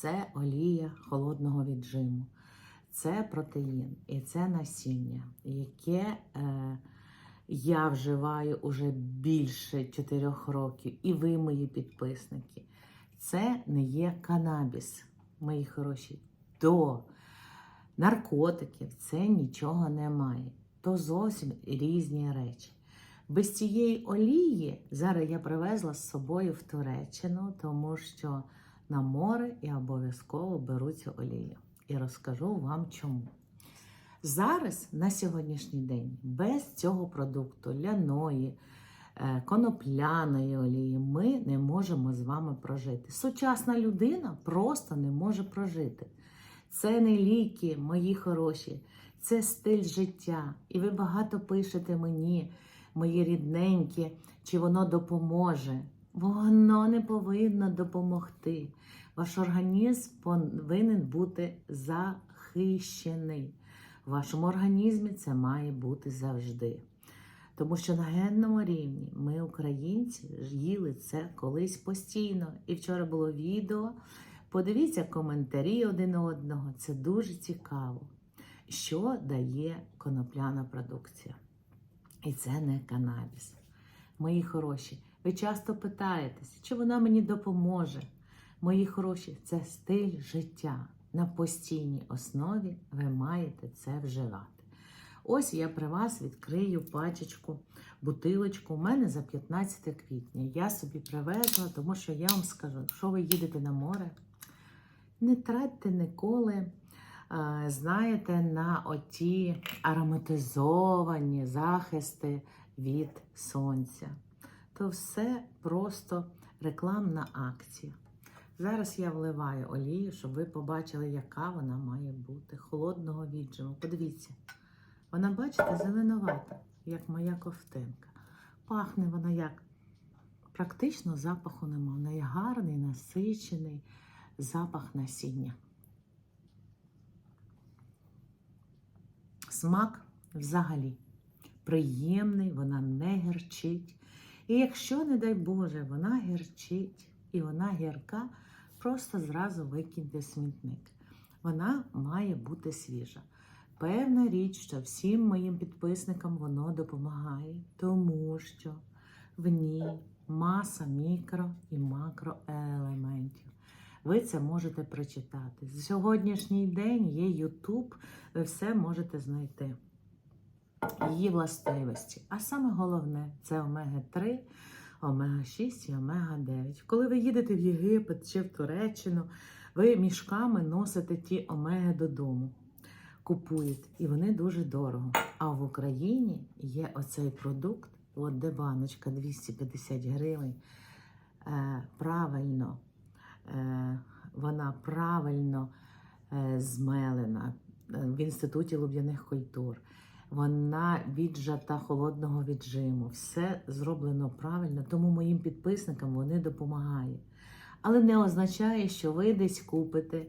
Це олія холодного віджиму, це протеїн і це насіння, яке е, я вживаю уже більше 4 років, і ви, мої підписники. Це не є канабіс, мої хороші. До наркотиків це нічого немає. То зовсім різні речі. Без цієї олії зараз я привезла з собою в Туреччину, тому що на море я обов'язково беру цю олію. І розкажу вам чому. Зараз на сьогоднішній день без цього продукту ляної, е, конопляної олії ми не можемо з вами прожити. Сучасна людина просто не може прожити. Це не ліки, мої хороші, це стиль життя. І ви багато пишете мені, мої рідненькі, чи воно допоможе. Воно не повинно допомогти. Ваш організм повинен бути захищений. В вашому організмі це має бути завжди. Тому що на генному рівні ми, українці, їли це колись постійно. І вчора було відео. Подивіться коментарі один одного. Це дуже цікаво. Що дає конопляна продукція? І це не канабіс. Мої хороші, ви часто питаєтесь, чи вона мені допоможе. Мої хороші, це стиль життя. На постійній основі ви маєте це вживати. Ось я при вас відкрию пачечку, бутилочку. У мене за 15 квітня. Я собі привезла, тому що я вам скажу, якщо ви їдете на море, не тратьте ніколи, знаєте, на оті ароматизовані захисти від сонця. То все просто рекламна акція. Зараз я вливаю олію, щоб ви побачили, яка вона має бути. Холодного віджиму. Подивіться, вона, бачите, зеленувата, як моя ковтинка. Пахне вона як. Практично запаху нема. В неї гарний, насичений запах насіння. Смак взагалі приємний, вона не гірчить. І якщо, не дай Боже, вона гірчить і вона гірка, просто зразу викиньте смітник. Вона має бути свіжа. Певна річ, що всім моїм підписникам воно допомагає, тому що в ній маса мікро і макроелементів. Ви це можете прочитати. В сьогоднішній день є YouTube, ви все можете знайти. Її властивості. А саме головне це омега-3, омега-6 і омега-9. Коли ви їдете в Єгипет чи в Туреччину, ви мішками носите ті омеги додому, купуєте, і вони дуже дорого. А в Україні є оцей продукт, от де баночка 250 гривень. Е, правильно, е, вона правильно е, змелена е, в інституті луб'яних культур. Вона віджата холодного віджиму. Все зроблено правильно, тому моїм підписникам вони допомагають. Але не означає, що ви десь купите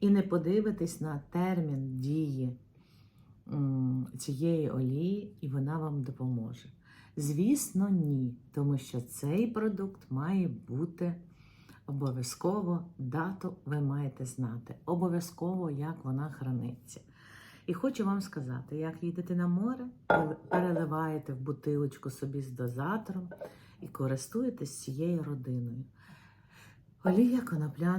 і не подивитесь на термін дії цієї олії, і вона вам допоможе. Звісно, ні, тому що цей продукт має бути обов'язково дату ви маєте знати. Обов'язково, як вона храниться. І хочу вам сказати, як їдете на море, переливаєте в бутилочку собі з дозатором і користуєтесь цією родиною. Олія конопляна